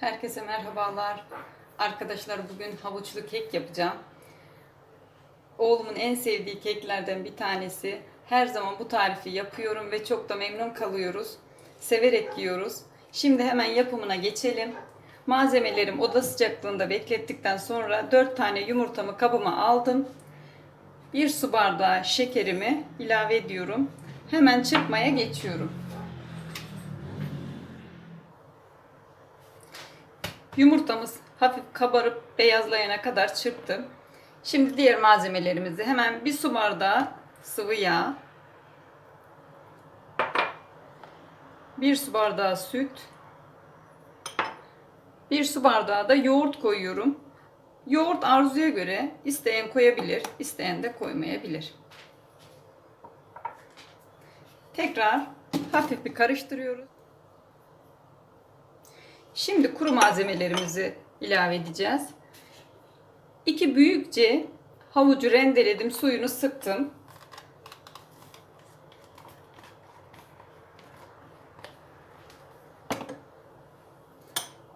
Herkese merhabalar. Arkadaşlar bugün havuçlu kek yapacağım. Oğlumun en sevdiği keklerden bir tanesi. Her zaman bu tarifi yapıyorum ve çok da memnun kalıyoruz. Severek yiyoruz. Şimdi hemen yapımına geçelim. Malzemelerim oda sıcaklığında beklettikten sonra 4 tane yumurtamı kabıma aldım. 1 su bardağı şekerimi ilave ediyorum. Hemen çırpmaya geçiyorum. Yumurtamız hafif kabarıp beyazlayana kadar çırptım. Şimdi diğer malzemelerimizi hemen bir su bardağı sıvı yağ, bir su bardağı süt, bir su bardağı da yoğurt koyuyorum. Yoğurt arzuya göre isteyen koyabilir, isteyen de koymayabilir. Tekrar hafif bir karıştırıyoruz. Şimdi kuru malzemelerimizi ilave edeceğiz. İki büyükçe havucu rendeledim, suyunu sıktım.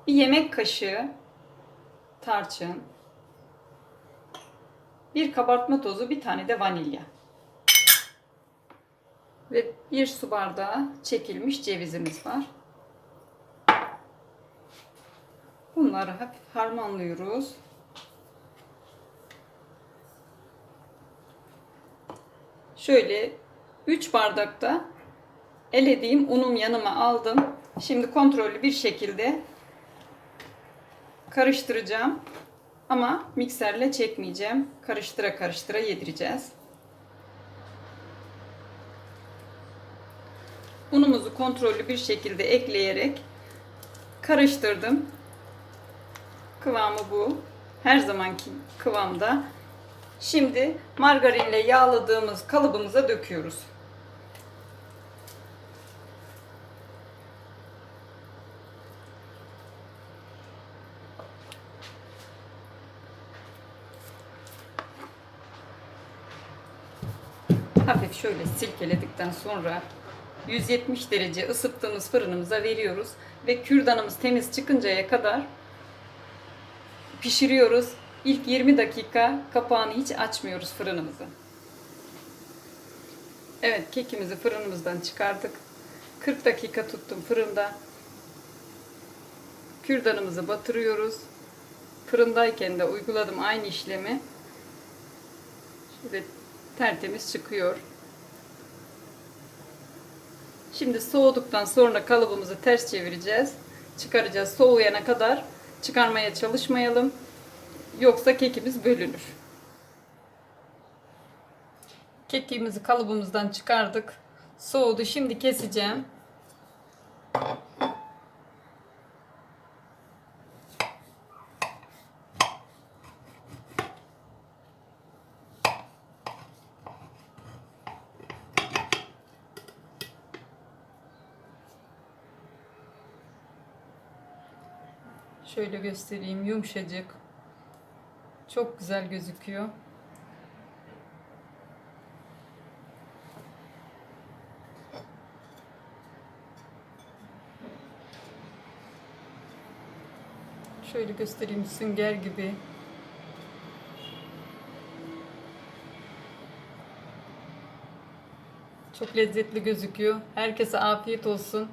Bir yemek kaşığı tarçın, bir kabartma tozu, bir tane de vanilya. Ve bir su bardağı çekilmiş cevizimiz var. Bunları hafif harmanlıyoruz. Şöyle 3 bardakta elediğim unum yanıma aldım. Şimdi kontrollü bir şekilde karıştıracağım. Ama mikserle çekmeyeceğim. Karıştıra karıştıra yedireceğiz. Unumuzu kontrollü bir şekilde ekleyerek karıştırdım. Kıvamı bu. Her zamanki kıvamda. Şimdi margarinle yağladığımız kalıbımıza döküyoruz. Hafif şöyle silkeledikten sonra 170 derece ısıttığımız fırınımıza veriyoruz ve kürdanımız temiz çıkıncaya kadar pişiriyoruz. İlk 20 dakika kapağını hiç açmıyoruz fırınımızı. Evet kekimizi fırınımızdan çıkardık. 40 dakika tuttum fırında. Kürdanımızı batırıyoruz. Fırındayken de uyguladım aynı işlemi. Şöyle tertemiz çıkıyor. Şimdi soğuduktan sonra kalıbımızı ters çevireceğiz. Çıkaracağız. Soğuyana kadar çıkarmaya çalışmayalım. Yoksa kekimiz bölünür. Kekimizi kalıbımızdan çıkardık. Soğudu. Şimdi keseceğim. Şöyle göstereyim yumuşacık. Çok güzel gözüküyor. Şöyle göstereyim sünger gibi. Çok lezzetli gözüküyor. Herkese afiyet olsun.